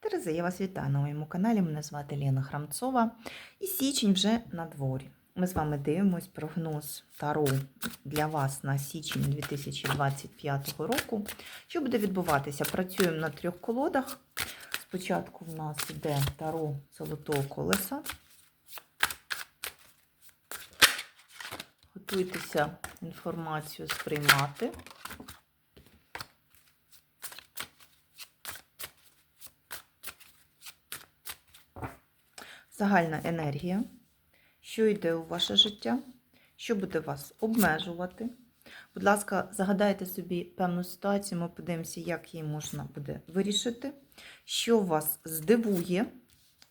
Терези, я вас вітаю на моєму каналі. Мене звати Лена Храмцова. І січень вже на дворі. Ми з вами дивимось прогноз Таро для вас на січень 2025 року. Що буде відбуватися? Працюємо на трьох колодах. Спочатку в нас йде Таро Золотого колеса. Готуйтеся інформацію сприймати. Загальна енергія, що йде у ваше життя, що буде вас обмежувати. Будь ласка, загадайте собі певну ситуацію, ми подивимося, як її можна буде вирішити, що вас здивує,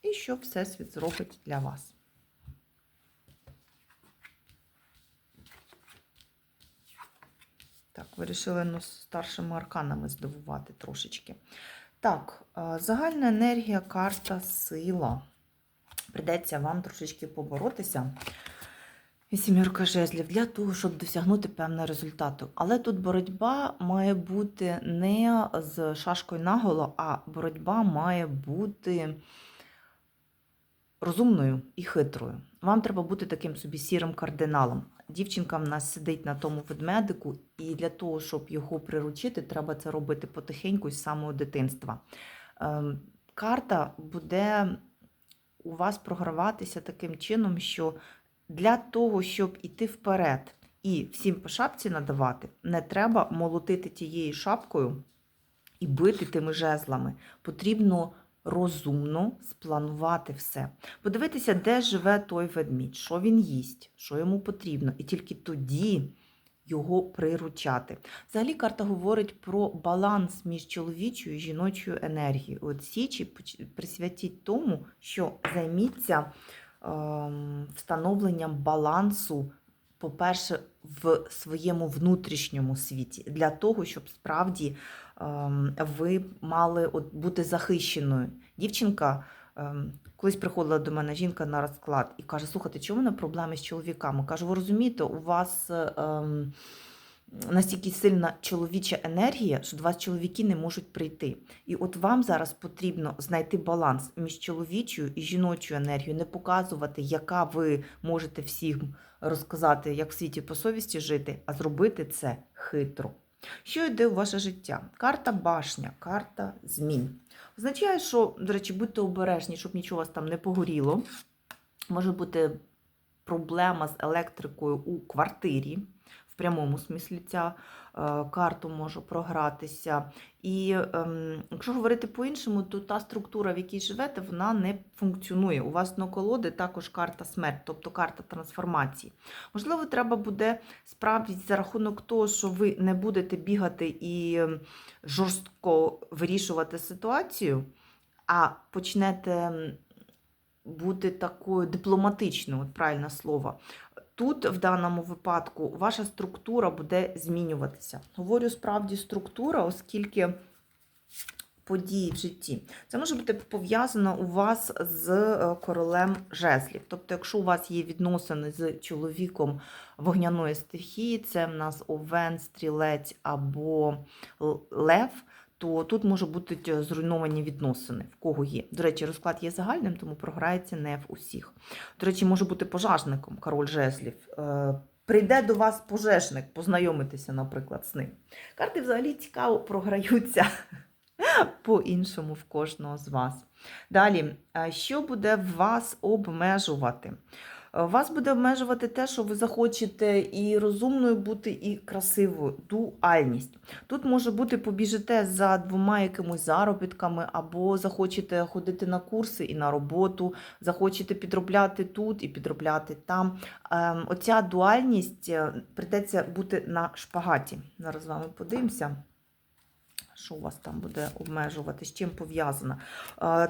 і що Всесвіт зробить для вас. Так, вирішили ну, старшими арканами здивувати трошечки. Так, е, загальна енергія, карта, сила. Придеться вам трошечки поборотися. І сімірка жезлів для того, щоб досягнути певного результату. Але тут боротьба має бути не з шашкою наголо, а боротьба має бути розумною і хитрою. Вам треба бути таким собі сірим кардиналом. Дівчинка в нас сидить на тому ведмедику, і для того, щоб його приручити, треба це робити потихеньку з самого дитинства. Ем, Карта буде у вас програватися таким чином, що для того, щоб іти вперед і всім по шапці надавати, не треба молотити тією шапкою і бити тими жезлами. Потрібно розумно спланувати все. Подивитися, де живе той ведмідь, що він їсть, що йому потрібно, і тільки тоді його приручати. Взагалі карта говорить про баланс між чоловічою і жіночою енергією. От січі присвятіть тому, що займіться ем, встановленням балансу, по-перше, в своєму внутрішньому світі, для того, щоб справді ем, ви мали от бути захищеною. Дівчинка. Ем, Колись приходила до мене жінка на розклад і каже: слухайте, чому мене проблеми з чоловіками? Кажу, ви розумієте, у вас ем, настільки сильна чоловіча енергія, що до вас чоловіки не можуть прийти. І от вам зараз потрібно знайти баланс між чоловічою і жіночою енергією, не показувати, яка ви можете всім розказати, як в світі по совісті жити, а зробити це хитро. Що йде у ваше життя? Карта башня, карта змін. Означає, що, до речі, будьте обережні, щоб нічого вас там не погоріло. Може бути проблема з електрикою у квартирі. Прямому смислі ця е, карту може програтися. І ем, якщо говорити по-іншому, то та структура, в якій живете, вона не функціонує. У вас на колоди також карта смерть, тобто карта трансформації. Можливо, треба буде справді за рахунок того, що ви не будете бігати і ем, жорстко вирішувати ситуацію, а почнете бути такою дипломатичною, от правильне слово. Тут, в даному випадку, ваша структура буде змінюватися. Говорю справді структура, оскільки події в житті. Це може бути пов'язано у вас з е, королем жезлів. Тобто, якщо у вас є відносини з чоловіком вогняної стихії, це в нас овен, стрілець або лев. То тут можуть бути зруйновані відносини, в кого є. До речі, розклад є загальним, тому програється не в усіх. До речі, може бути пожежником, король жезлів. Е, Прийде до вас пожежник, познайомитися, наприклад, з ним. Карти взагалі цікаво програються по-іншому в кожного з вас. Далі, е, що буде вас обмежувати? Е, Вас буде обмежувати те, що ви захочете і розумною бути, і красивою. Дуальність. Тут може бути побіжите за двома якимось заробітками, або захочете ходити на курси і на роботу, захочете підробляти тут і підробляти там. Ем, Оця дуальність е, прийдеться бути на шпагаті. Зараз з вами подивимося. Що у вас там буде обмежувати, з чим пов'язано?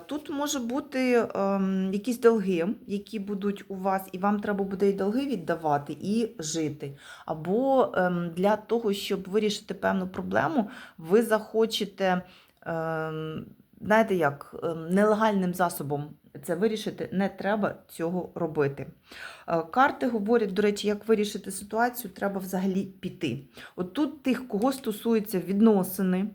Тут може бути ем, якісь долги, які будуть у вас, і вам треба буде і долги віддавати, і жити. Або ем, для того, щоб вирішити певну проблему, ви захочете, ем, знаєте як, нелегальним засобом це вирішити, не треба цього робити. Е, Карти говорять, до речі, як вирішити ситуацію, треба взагалі піти. От тут тих, кого стосуються відносини,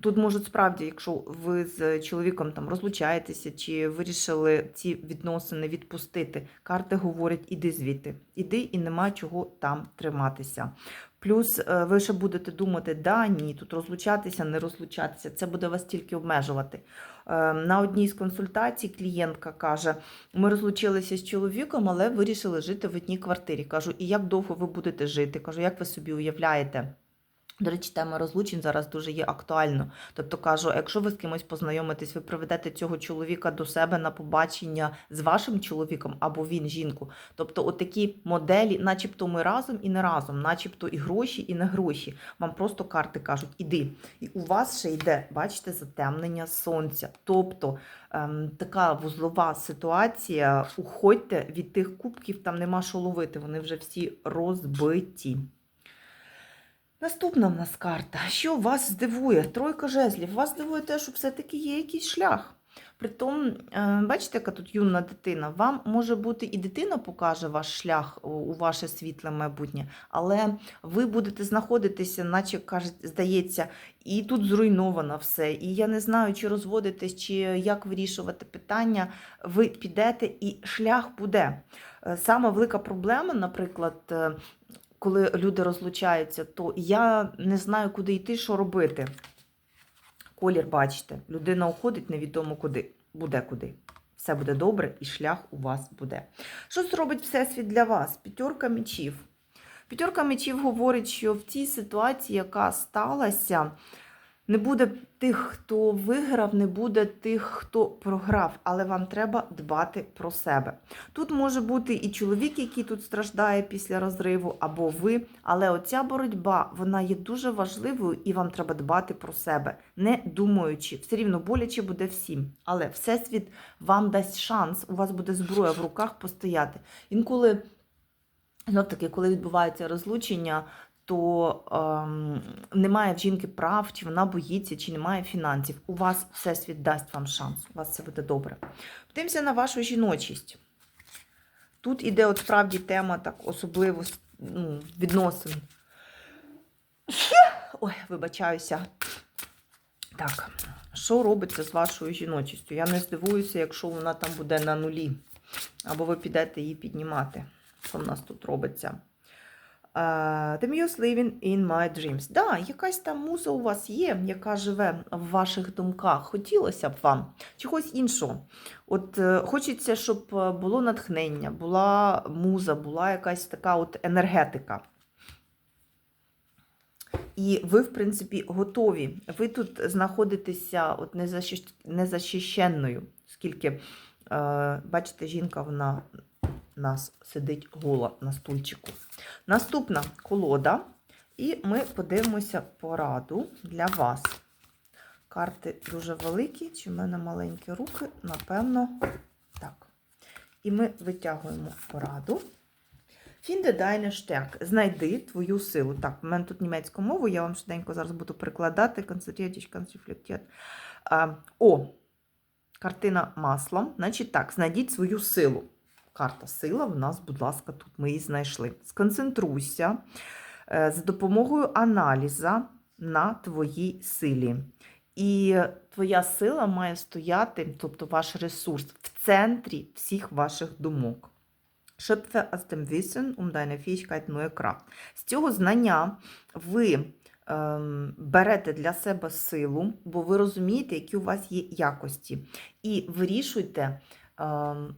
Тут можуть справді, якщо ви з чоловіком там розлучаєтеся чи вирішили ці відносини відпустити, карти говорять, іди звідти, іди і нема чого там триматися. Плюс е, ви ще будете думати, да, ні, тут розлучатися, не розлучатися, це буде вас тільки обмежувати. Е, На одній з консультацій клієнтка каже: ми розлучилися з чоловіком, але вирішили жити в одній квартирі. Кажу, і як довго ви будете жити? Кажу, як ви собі уявляєте? До речі, тема розлучень зараз дуже є актуально. Тобто кажу, якщо ви з кимось познайомитесь, ви приведете цього чоловіка до себе на побачення з вашим чоловіком або він жінку. Тобто, отакі моделі, начебто ми разом і не разом, начебто і гроші, і не гроші. Вам просто карти кажуть, іди. І у вас ще йде, бачите, затемнення сонця. Тобто ем, така вузлова ситуація. Уходьте від тих кубків, там нема що ловити, вони вже всі розбиті. Наступна в нас карта. Що вас здивує? Тройка жезлів. Вас здивує те, що все-таки є якийсь шлях. Притом, е, бачите, яка тут юна дитина. Вам може бути і дитина покаже ваш шлях у- ваше світле майбутнє, але ви будете знаходитися, наче каже, здається, і тут зруйновано все. І я не знаю, чи розводитись, чи як вирішувати питання. Ви підете, і шлях буде. Е, Сама велика проблема, наприклад, е, коли люди розлучаються, то я не знаю, куди йти, що робити. Колір, бачите, людина уходить невідомо куди. Буде куди. Все буде добре, і шлях у вас буде. Що зробить Всесвіт для вас? П'ятерка мечів. П'ятерка мечів говорить, що в цій ситуації, яка сталася, не буде тих, хто виграв, не буде тих, хто програв, але вам треба дбати про себе. Тут може бути і чоловік, який тут страждає після розриву, або ви. Але оця боротьба вона є дуже важливою, і вам треба дбати про себе, не думаючи, все рівно боляче буде всім. Але всесвіт вам дасть шанс, у вас буде зброя в руках постояти. Інколи, знов таки, коли відбувається розлучення. То ем, немає в жінки прав, чи вона боїться, чи немає фінансів. У вас всесвіт дасть вам шанс. У вас все буде добре. Подивимося на вашу жіночість. Тут іде от справді тема так особливо ну, відносин. Ой, вибачаюся. Так, що робиться з вашою жіночістю? Я не здивуюся, якщо вона там буде на нулі. Або ви підете її піднімати. Що в нас тут робиться? Uh, the muse living in my dreams. Да, якась там муза у вас є, яка живе в ваших думках. Хотілося б вам чогось іншого. От е, хочеться, щоб е, було натхнення, була муза, була якась така от енергетика. І ви, в принципі, готові. Ви тут знаходитеся от незащищ- незахищенною, оскільки, е, бачите, жінка вона нас сидить гола на стульчику. Наступна колода, і ми подивимося пораду для вас. Карти дуже великі, чи в мене маленькі руки, напевно, так. І ми витягуємо пораду. Finde deine Stärke. Знайди твою силу. Так, в мене тут німецьку мову, я вам швиденько зараз буду перекладати. Концентруйтесь, концентруйтесь. О, картина маслом. Значить так, знайдіть свою силу. Карта сила в нас, будь ласка, тут ми її знайшли. Сконцентруйся е, за допомогою аналіза на твоїй силі. І твоя сила має стояти, тобто ваш ресурс, в центрі всіх ваших думок. Aus dem Wissen um deine Fähigkeit neue Kraft. З цього знання ви ем, берете для себе силу, бо ви розумієте, які у вас є якості. І вирішуйте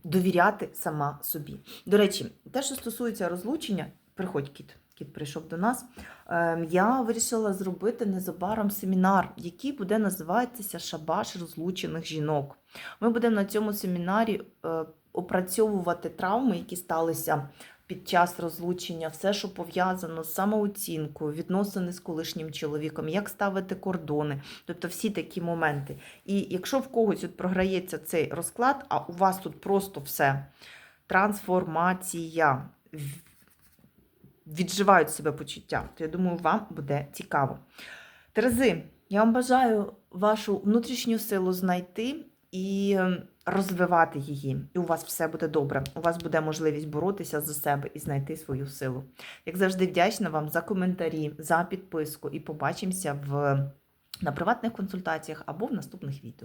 довіряти сама собі. До речі, те, що стосується розлучення, приходь кіт. Кіт прийшов до нас. Ем, Я вирішила зробити незабаром семінар, який буде називатися Шабаш розлучених жінок. Ми будемо на цьому семінарі е, опрацьовувати травми, які сталися під час розлучення, все, що пов'язано з самооцінкою, відносини з колишнім чоловіком, як ставити кордони, тобто всі такі моменти. І якщо в когось от програється цей розклад, а у вас тут просто все трансформація, відживають себе почуття, то я думаю, вам буде цікаво. Терези, я вам бажаю вашу внутрішню силу знайти і ем, розвивати її. І у вас все буде добре. У вас буде можливість боротися за себе і знайти свою силу. Як завжди, вдячна вам за коментарі, за підписку і побачимося в на приватних консультаціях або в наступних відео.